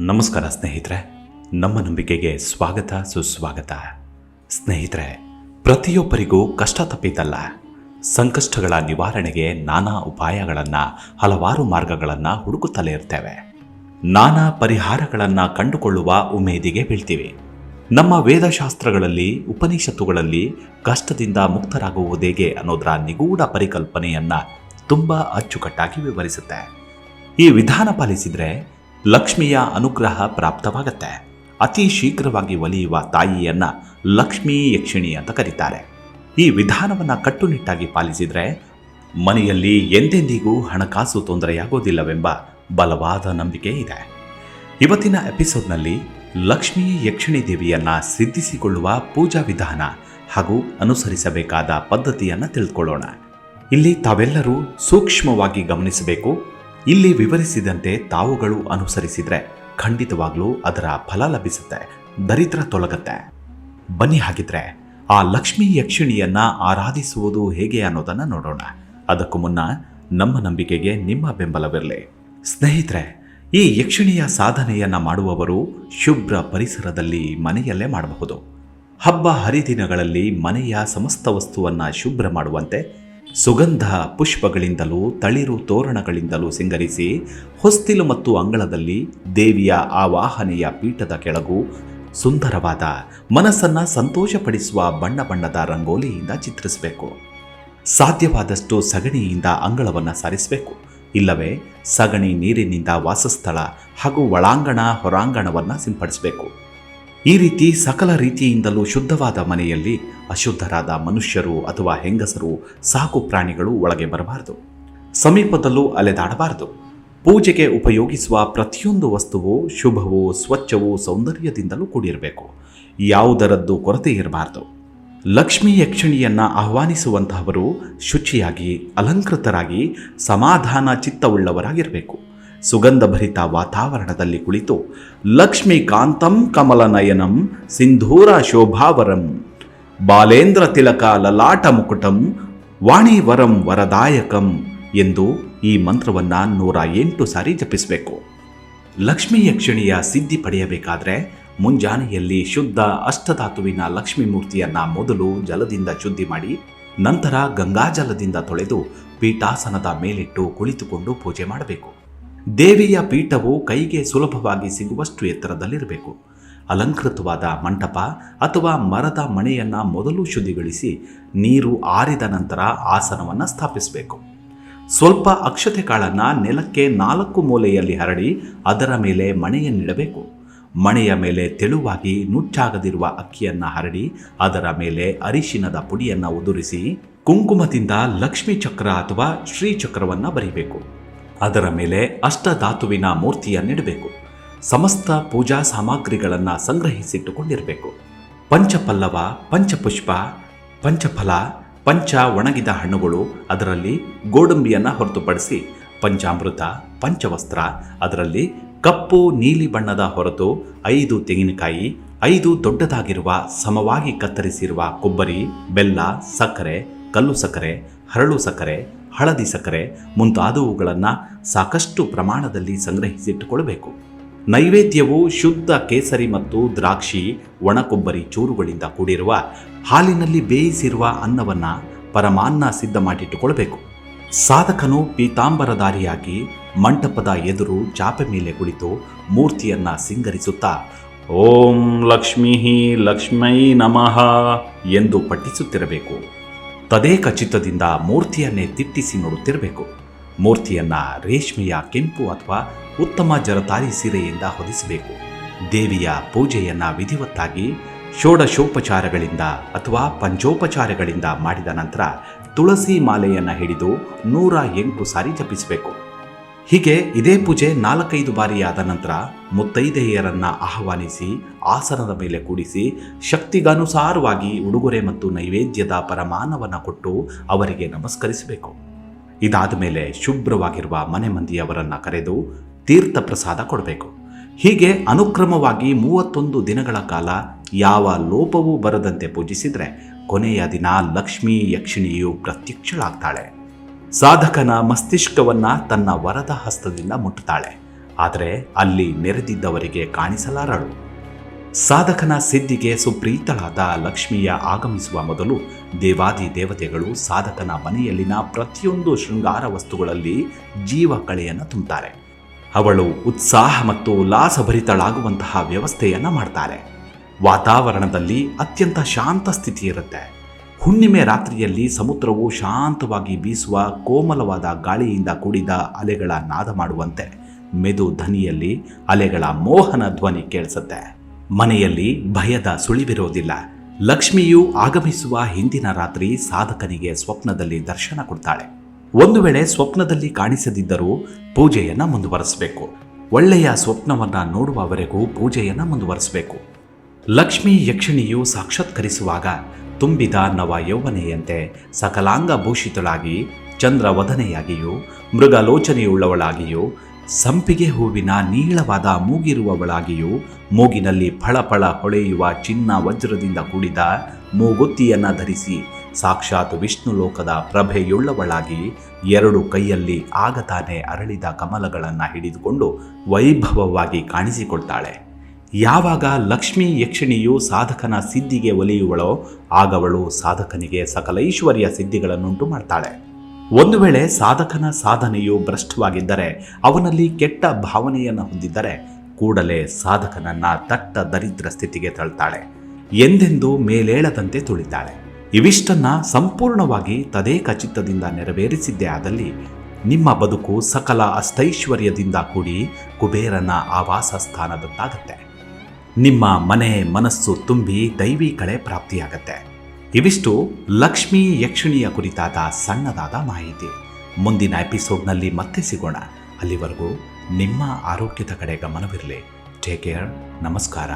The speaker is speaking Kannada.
ನಮಸ್ಕಾರ ಸ್ನೇಹಿತರೆ. ನಮ್ಮ ನಂಬಿಕೆಗೆ ಸ್ವಾಗತ, ಸುಸ್ವಾಗತ. ಸ್ನೇಹಿತರೆ, ಪ್ರತಿಯೊಬ್ಬರಿಗೂ ಕಷ್ಟ ತಪ್ಪಿದ್ದಲ್ಲ ಸಂಕಷ್ಟಗಳ ನಿವಾರಣೆಗೆ ನಾನಾ ಉಪಾಯಗಳನ್ನು, ಹಲವಾರು ಮಾರ್ಗಗಳನ್ನು ಹುಡುಕುತ್ತಲೇ ಇರ್ತೇವೆ. ನಾನಾ ಪರಿಹಾರಗಳನ್ನು ಕಂಡುಕೊಳ್ಳುವ ಉಮೇದಿಗೆ ಬೀಳ್ತೀವಿ. ನಮ್ಮ ವೇದಶಾಸ್ತ್ರಗಳಲ್ಲಿ, ಉಪನಿಷತ್ತುಗಳಲ್ಲಿ ಕಷ್ಟದಿಂದ ಮುಕ್ತರಾಗುವುದೇಗೆ ಅನ್ನೋದರ ನಿಗೂಢ ಪರಿಕಲ್ಪನೆಯನ್ನ ತುಂಬ ಅಚ್ಚುಕಟ್ಟಾಗಿ ವಿವರಿಸುತ್ತೆ. ಈ ವಿಧಾನ ಪಾಲಿಸಿದ್ರೆ ಲಕ್ಷ್ಮಿಯ ಅನುಗ್ರಹ ಪ್ರಾಪ್ತವಾಗುತ್ತೆ. ಅತಿ ಶೀಘ್ರವಾಗಿ ಒಲಿಯುವ ತಾಯಿಯನ್ನ ಲಕ್ಷ್ಮೀ ಯಕ್ಷಿಣಿ ಅಂತ ಕರೀತಾರೆ. ಈ ವಿಧಾನವನ್ನ ಕಟ್ಟುನಿಟ್ಟಾಗಿ ಪಾಲಿಸಿದ್ರೆ ಮನೆಯಲ್ಲಿ ಎಂದೆಂದಿಗೂ ಹಣಕಾಸು ತೊಂದರೆಯಾಗೋದಿಲ್ಲವೆಂಬ ಬಲವಾದ ನಂಬಿಕೆ ಇದೆ. ಇವತ್ತಿನ ಎಪಿಸೋಡ್ನಲ್ಲಿ ಲಕ್ಷ್ಮೀ ಯಕ್ಷಿಣಿ ದೇವಿಯನ್ನು ಸಿದ್ಧಿಸಿಕೊಳ್ಳುವ ಪೂಜಾ ವಿಧಾನ ಹಾಗೂ ಅನುಸರಿಸಬೇಕಾದ ಪದ್ಧತಿಯನ್ನ ತಿಳಿದುಕೊಳ್ಳೋಣ ಇಲ್ಲಿ ತಾವೆಲ್ಲರೂ ಸೂಕ್ಷ್ಮವಾಗಿ ಗಮನಿಸಬೇಕು. ಇಲ್ಲಿ ವಿವರಿಸಿದಂತೆ ತಾವುಗಳು ಅನುಸರಿಸಿದ್ರೆ ಖಂಡಿತವಾಗ್ಲೂ ಅದರ ಫಲ ಲಭಿಸುತ್ತೆ, ದರಿದ್ರ ತೊಲಗತ್ತೆ. ಬನ್ನಿ ಹಾಗಿದ್ರೆ ಆ ಲಕ್ಷ್ಮೀ ಯಕ್ಷಿಣಿಯನ್ನ ಆರಾಧಿಸುವುದು ಹೇಗೆ ಅನ್ನೋದನ್ನ ನೋಡೋಣ. ಅದಕ್ಕೂ ಮುನ್ನ ನಮ್ಮ ನಂಬಿಕೆಗೆ ನಿಮ್ಮ ಬೆಂಬಲವಿರಲಿ. ಸ್ನೇಹಿತರೆ, ಈ ಯಕ್ಷಿಣಿಯ ಸಾಧನೆಯನ್ನ ಮಾಡುವವರು ಶುಭ್ರ ಪರಿಸರದಲ್ಲಿ ಮನೆಯಲ್ಲೇ ಮಾಡಬಹುದು. ಹಬ್ಬ ಹರಿದಿನಗಳಲ್ಲಿ ಮನೆಯ ಸಮಸ್ತ ವಸ್ತುವನ್ನ ಶುಭ್ರ ಮಾಡುವಂತೆ ಸುಗಂಧ ಪುಷ್ಪಗಳಿಂದಲೂ ತಳಿರು ತೋರಣಗಳಿಂದಲೂ ಸಿಂಗರಿಸಿ ಹೊಸ್ತಿಲು ಮತ್ತು ಅಂಗಳದಲ್ಲಿ ದೇವಿಯ ಆವಾಹನೆಯ ಪೀಠದ ಕೆಳಗೂ ಸುಂದರವಾದ ಮನಸ್ಸನ್ನು ಸಂತೋಷಪಡಿಸುವ ಬಣ್ಣ ಬಣ್ಣದ ರಂಗೋಲಿಯಿಂದ ಚಿತ್ರಿಸಬೇಕು. ಸಾಧ್ಯವಾದಷ್ಟು ಸಗಣಿಯಿಂದ ಅಂಗಳವನ್ನು ಸಾರಿಸಬೇಕು. ಇಲ್ಲವೇ ಸಗಣಿ ನೀರಿನಿಂದ ವಾಸಸ್ಥಳ ಹಾಗೂ ಒಳಾಂಗಣ ಹೊರಾಂಗಣವನ್ನು ಸಿಂಪಡಿಸಬೇಕು. ಈ ರೀತಿ ಸಕಲ ರೀತಿಯಿಂದಲೂ ಶುದ್ಧವಾದ ಮನೆಯಲ್ಲಿ ಅಶುದ್ಧರಾದ ಮನುಷ್ಯರು ಅಥವಾ ಹೆಂಗಸರು ಸಾಕು ಪ್ರಾಣಿಗಳು ಒಳಗೆ ಬರಬಾರದು. ಸಮೀಪದಲ್ಲೂ ಅಲೆದಾಡಬಾರದು. ಪೂಜೆಗೆ ಉಪಯೋಗಿಸುವ ಪ್ರತಿಯೊಂದು ವಸ್ತುವು ಶುಭವು ಸ್ವಚ್ಛವು ಸೌಂದರ್ಯದಿಂದಲೂ ಕೂಡಿರಬೇಕು. ಯಾವುದರದ್ದು ಕೊರತೆ ಇರಬಾರದು. ಲಕ್ಷ್ಮೀ ಯಕ್ಷಣಿಯನ್ನು ಆಹ್ವಾನಿಸುವಂತಹವರು ಶುಚಿಯಾಗಿ, ಅಲಂಕೃತರಾಗಿ, ಸಮಾಧಾನ ಚಿತ್ತವುಳ್ಳವರಾಗಿರಬೇಕು. ಸುಗಂಧಭರಿತ ವಾತಾವರಣದಲ್ಲಿ ಕುಳಿತು ಲಕ್ಷ್ಮೀಕಾಂತಂ ಕಮಲನಯನಂ ಸಿಂಧೂರ ಶೋಭಾವರಂ, ಬಾಲೇಂದ್ರ ತಿಲಕ ಲಲಾಟ ಮುಕುಟಂ, ವಾಣಿವರಂ ವರದಾಯಕಂ ಎಂದು ಈ ಮಂತ್ರವನ್ನ ನೂರ ಎಂಟು ಸಾರಿ ಜಪಿಸಬೇಕು. ಲಕ್ಷ್ಮೀ ಯಕ್ಷಿಣಿಯ ಸಿದ್ಧಿ ಪಡೆಯಬೇಕಾದರೆ ಮುಂಜಾನೆಯಲ್ಲಿ ಶುದ್ಧ ಅಷ್ಟಧಾತುವಿನ ಲಕ್ಷ್ಮೀ ಮೂರ್ತಿಯನ್ನ ಮೊದಲು ಜಲದಿಂದ ಶುದ್ಧಿ ಮಾಡಿ, ನಂತರ ಗಂಗಾಜಲದಿಂದ ತೊಳೆದು ಪೀಠಾಸನದ ಮೇಲಿಟ್ಟು ಕುಳಿತುಕೊಂಡು ಪೂಜೆ ಮಾಡಬೇಕು. ದೇವಿಯ ಪೀಠವು ಕೈಗೆ ಸುಲಭವಾಗಿ ಸಿಗುವಷ್ಟು ಎತ್ತರದಲ್ಲಿರಬೇಕು. ಅಲಂಕೃತವಾದ ಮಂಟಪ ಅಥವಾ ಮರದ ಮಣೆಯನ್ನು ಮೊದಲು ಶುದ್ಧಿಗೊಳಿಸಿ ನೀರು ಆರಿದ ನಂತರ ಆಸನವನ್ನು ಸ್ಥಾಪಿಸಬೇಕು. ಸ್ವಲ್ಪ ಅಕ್ಷತೆ ಕಾಳನ್ನು ನೆಲಕ್ಕೆ ನಾಲ್ಕು ಮೂಲೆಯಲ್ಲಿ ಹರಡಿ ಅದರ ಮೇಲೆ ಮಣೆಯನ್ನಿಡಬೇಕು. ಮಣೆಯ ಮೇಲೆ ತೆಳುವಾಗಿ ನುಚ್ಚಾಗದಿರುವ ಅಕ್ಕಿಯನ್ನು ಹರಡಿ ಅದರ ಮೇಲೆ ಅರಿಶಿನದ ಪುಡಿಯನ್ನು ಉದುರಿಸಿ ಕುಂಕುಮದಿಂದ ಲಕ್ಷ್ಮೀ ಚಕ್ರ ಅಥವಾ ಶ್ರೀಚಕ್ರವನ್ನು ಬರೀಬೇಕು. ಅದರ ಮೇಲೆ ಅಷ್ಟಧಾತುವಿನ ಮೂರ್ತಿಯನ್ನಿಡಬೇಕು ಸಮಸ್ತ ಪೂಜಾ ಸಾಮಗ್ರಿಗಳನ್ನು ಸಂಗ್ರಹಿಸಿಟ್ಟುಕೊಂಡಿರಬೇಕು. ಪಂಚಪಲ್ಲವ, ಪಂಚಪುಷ್ಪ, ಪಂಚಫಲ, ಪಂಚ ಒಣಗಿದ ಹಣ್ಣುಗಳು ಅದರಲ್ಲಿ ಗೋಡಂಬಿಯನ್ನು ಹೊರತುಪಡಿಸಿ ಪಂಚಾಮೃತ, ಪಂಚವಸ್ತ್ರ, ಅದರಲ್ಲಿ ಕಪ್ಪು ನೀಲಿ ಬಣ್ಣದ ಹೊರತು ಐದು ತೆಂಗಿನಕಾಯಿ, ಐದು ದೊಡ್ಡದಾಗಿರುವ ಸಮವಾಗಿ ಕತ್ತರಿಸಿರುವ ಕೊಬ್ಬರಿ, ಬೆಲ್ಲ, ಸಕ್ಕರೆ, ಕಲ್ಲು ಸಕ್ಕರೆ ಹರಳು ಸಕ್ಕರೆ, ಹಳದಿ ಸಕ್ಕರೆ ಮುಂತಾದವುಗಳನ್ನು ಸಾಕಷ್ಟು ಪ್ರಮಾಣದಲ್ಲಿ ಸಂಗ್ರಹಿಸಿಟ್ಟುಕೊಳ್ಳಬೇಕು. ನೈವೇದ್ಯವು ಶುದ್ಧ ಕೇಸರಿ ಮತ್ತು ದ್ರಾಕ್ಷಿ, ಒಣಕೊಬ್ಬರಿ ಚೂರುಗಳಿಂದ ಕೂಡಿರುವ ಹಾಲಿನಲ್ಲಿ ಬೇಯಿಸಿರುವ ಅನ್ನವನ್ನು ಪರಮಾನ್ನ ಸಿದ್ಧ ಮಾಡಿಟ್ಟುಕೊಳ್ಳಬೇಕು. ಸಾಧಕನು ಪೀತಾಂಬರಧಾರಿಯಾಗಿ ಮಂಟಪದ ಎದುರು ಚಾಪೆ ಮೇಲೆ ಕುಳಿತು ಮೂರ್ತಿಯನ್ನ ಸಿಂಗರಿಸುತ್ತಾ, ಓಂ ಲಕ್ಷ್ಮೀ ಲಕ್ಷ್ಮೈ ನಮಃ ಎಂದು ಪಠಿಸುತ್ತಿರಬೇಕು. ತದೇಕ ಚಿತ್ತದಿಂದ ಮೂರ್ತಿಯನ್ನೇ ತಿಟ್ಟಿಸಿ ನೋಡುತ್ತಿರಬೇಕು. ಮೂರ್ತಿಯನ್ನ ರೇಷ್ಮೆಯ ಕೆಂಪು ಅಥವಾ ಉತ್ತಮ ಜರತಾರಿ ಸೀರೆಯಿಂದ ಹೊದಿಸಬೇಕು. ದೇವಿಯ ಪೂಜೆಯನ್ನ ವಿಧಿವತ್ತಾಗಿ ಷೋಡಶೋಪಚಾರಗಳಿಂದ ಅಥವಾ ಪಂಚೋಪಚಾರಗಳಿಂದ ಮಾಡಿದ ನಂತರ ತುಳಸಿ ಮಾಲೆಯನ್ನು ಹಿಡಿದು ನೂರ ಎಂಟು ಸಾರಿ ಜಪಿಸಬೇಕು. ಹೀಗೆ ಇದೇ ಪೂಜೆ ನಾಲ್ಕೈದು ಬಾರಿಯಾದ ನಂತರ ಮುತ್ತೈದೆಯರನ್ನ ಆಹ್ವಾನಿಸಿ, ಆಸನದ ಮೇಲೆ ಕೂಡಿಸಿ, ಶಕ್ತಿಗನುಸಾರವಾಗಿ ಉಡುಗೊರೆ ಮತ್ತು ನೈವೇದ್ಯದ ಪರಮಾನವನ್ನು ಕೊಟ್ಟು ಅವರಿಗೆ ನಮಸ್ಕರಿಸಬೇಕು. ಇದಾದ ಮೇಲೆ ಶುಭ್ರವಾಗಿರುವ ಮನೆ ಮಂದಿಯವರನ್ನ ಕರೆದು ತೀರ್ಥ ಪ್ರಸಾದ ಕೊಡಬೇಕು. ಹೀಗೆ ಅನುಕ್ರಮವಾಗಿ ಮೂವತ್ತೊಂದು ದಿನಗಳ ಕಾಲ ಯಾವ ಲೋಪವೂ ಬರದಂತೆ ಪೂಜಿಸಿದರೆ ಕೊನೆಯ ದಿನ ಲಕ್ಷ್ಮೀ ಯಕ್ಷಿಣಿಯು ಪ್ರತ್ಯಕ್ಷಳಾಗ್ತಾಳೆ. ಸಾಧಕನ ಮಸ್ತಿಷ್ಕವನ್ನು ತನ್ನ ವರದ ಹಸ್ತದಿಂದ ಮುಟ್ಟುತ್ತಾಳೆ. ಆದರೆ ಅಲ್ಲಿ ನೆರೆದಿದ್ದವರಿಗೆ ಕಾಣಿಸಲಾರಳು. ಸಾಧಕನ ಸಿದ್ಧಿಗೆ ಸುಪ್ರೀತಳಾದ ಲಕ್ಷ್ಮಿಯ ಆಗಮಿಸುವ ಮೊದಲು ದೇವಾದಿ ದೇವತೆಗಳು ಸಾಧಕನ ಮನೆಯಲ್ಲಿನ ಪ್ರತಿಯೊಂದು ಶೃಂಗಾರ ವಸ್ತುಗಳಲ್ಲಿ ಜೀವ ಕಳೆಯನ್ನು ತುಂಬುತ್ತಾರೆ ಅವಳು ಉತ್ಸಾಹ ಮತ್ತು ಉಲ್ಲಾಸಭರಿತಳಾಗುವಂತಹ ವ್ಯವಸ್ಥೆಯನ್ನು ಮಾಡ್ತಾರೆ. ವಾತಾವರಣದಲ್ಲಿ ಅತ್ಯಂತ ಶಾಂತ ಸ್ಥಿತಿ ಇರುತ್ತೆ ಹುಣ್ಣಿಮೆ ರಾತ್ರಿಯಲ್ಲಿ ಸಮುದ್ರವು ಶಾಂತವಾಗಿ ಬೀಸುವ ಕೋಮಲವಾದ ಗಾಳಿಯಿಂದ ಕೂಡಿದ ಅಲೆಗಳ ನಾದ ಮಾಡುವಂತೆ ಮೆದು ಧ್ವನಿಯಲ್ಲಿ ಅಲೆಗಳ ಮೋಹನ ಧ್ವನಿ ಕೇಳಿಸುತ್ತೆ. ಮನೆಯಲ್ಲಿ ಭಯದ ಸುಳಿವಿರೋದಿಲ್ಲ. ಲಕ್ಷ್ಮಿಯು ಆಗಮಿಸುವ ಹಿಂದಿನ ರಾತ್ರಿ ಸಾಧಕನಿಗೆ ಸ್ವಪ್ನದಲ್ಲಿ ದರ್ಶನ ಕೊಡ್ತಾಳೆ. ಒಂದು ವೇಳೆ ಸ್ವಪ್ನದಲ್ಲಿ ಕಾಣಿಸದಿದ್ದರೂ ಪೂಜೆಯನ್ನು ಮುಂದುವರಿಸಬೇಕು. ಒಳ್ಳೆಯ ಸ್ವಪ್ನವನ್ನು ನೋಡುವವರೆಗೂ ಪೂಜೆಯನ್ನು ಮುಂದುವರಿಸಬೇಕು. ಲಕ್ಷ್ಮೀ ಯಕ್ಷಿಣಿಯು ಸಾಕ್ಷಾತ್ಕರಿಸುವಾಗ ತುಂಬಿದ ನವ ಯೌವನೆಯಂತೆ ಸಕಲಾಂಗ ಭೂಷಿತಳಾಗಿ, ಚಂದ್ರವದನೆಯಾಗಿಯೂ, ಮೃಗಲೋಚನೆಯುಳ್ಳವಳಾಗಿಯೂ, ಸಂಪಿಗೆ ಹೂವಿನ ನೀಳವಾದ ಮೂಗಿರುವವಳಾಗಿಯೂ, ಮೂಗಿನಲ್ಲಿ ಫಳಫಳ ಹೊಳೆಯುವ ಚಿನ್ನ ವಜ್ರದಿಂದ ಕೂಡಿದ ಮೂಗುತ್ತಿಯನ್ನು ಧರಿಸಿ, ಸಾಕ್ಷಾತ್ ವಿಷ್ಣು ಲೋಕದ ಪ್ರಭೆಯುಳ್ಳವಳಾಗಿ ಎರಡು ಕೈಯಲ್ಲಿ ಆಗತಾನೆ ಅರಳಿದ ಕಮಲಗಳನ್ನು ಹಿಡಿದುಕೊಂಡು ವೈಭವವಾಗಿ ಕಾಣಿಸಿಕೊಳ್ತಾಳೆ. ಯಾವಾಗ ಲಕ್ಷ್ಮೀ ಯಕ್ಷಿಣಿಯು ಸಾಧಕನ ಸಿದ್ಧಿಗೆ ಒಲಿಯುವಳೋ, ಆಗವಳು ಸಾಧಕನಿಗೆ ಸಕಲ ಐಶ್ವರ್ಯ ಸಿದ್ಧಿಗಳನ್ನುಂಟು ಮಾಡ್ತಾಳೆ. ಒಂದು ವೇಳೆ ಸಾಧಕನ ಸಾಧನೆಯು ಭ್ರಷ್ಟವಾಗಿದ್ದರೆ, ಅವನಲ್ಲಿ ಕೆಟ್ಟ ಭಾವನೆಯನ್ನು ಹೊಂದಿದ್ದರೆ, ಕೂಡಲೇ ಸಾಧಕನನ್ನ ತಟ್ಟ ದರಿದ್ರ ಸ್ಥಿತಿಗೆ ತಳ್ತಾಳೆ. ಎಂದೆಂದೂ ಮೇಲೇಳದಂತೆ ತುಳಿತಾಳೆ. ಇವಿಷ್ಟನ್ನ ಸಂಪೂರ್ಣವಾಗಿ ತದೇಕ ಚಿತ್ತದಿಂದ ನೆರವೇರಿಸಿದ್ದೇ ಆದಲ್ಲಿ, ನಿಮ್ಮ ಬದುಕು ಸಕಲ ಅಸ್ಥೈಶ್ವರ್ಯದಿಂದ ಕೂಡಿ ಕುಬೇರನ ಆವಾಸ ಸ್ಥಾನದಂತಾಗತ್ತೆ ನಿಮ್ಮ ಮನೆ ಮನಸ್ಸು ತುಂಬಿ ದೈವಿ ಕಳೆ ಪ್ರಾಪ್ತಿಯಾಗತ್ತೆ. ಇವಿಷ್ಟು ಲಕ್ಷ್ಮೀ ಯಕ್ಷಿಣಿಯ ಕುರಿತಾದ ಸಣ್ಣದಾದ ಮಾಹಿತಿ. ಮುಂದಿನ ಎಪಿಸೋಡ್ನಲ್ಲಿ ಮತ್ತೆ ಸಿಗೋಣ. ಅಲ್ಲಿವರೆಗೂ ನಿಮ್ಮ ಆರೋಗ್ಯದ ಕಡೆ ಗಮನವಿರಲಿ. ಟೇಕ್ ಕೇರ್ ನಮಸ್ಕಾರ.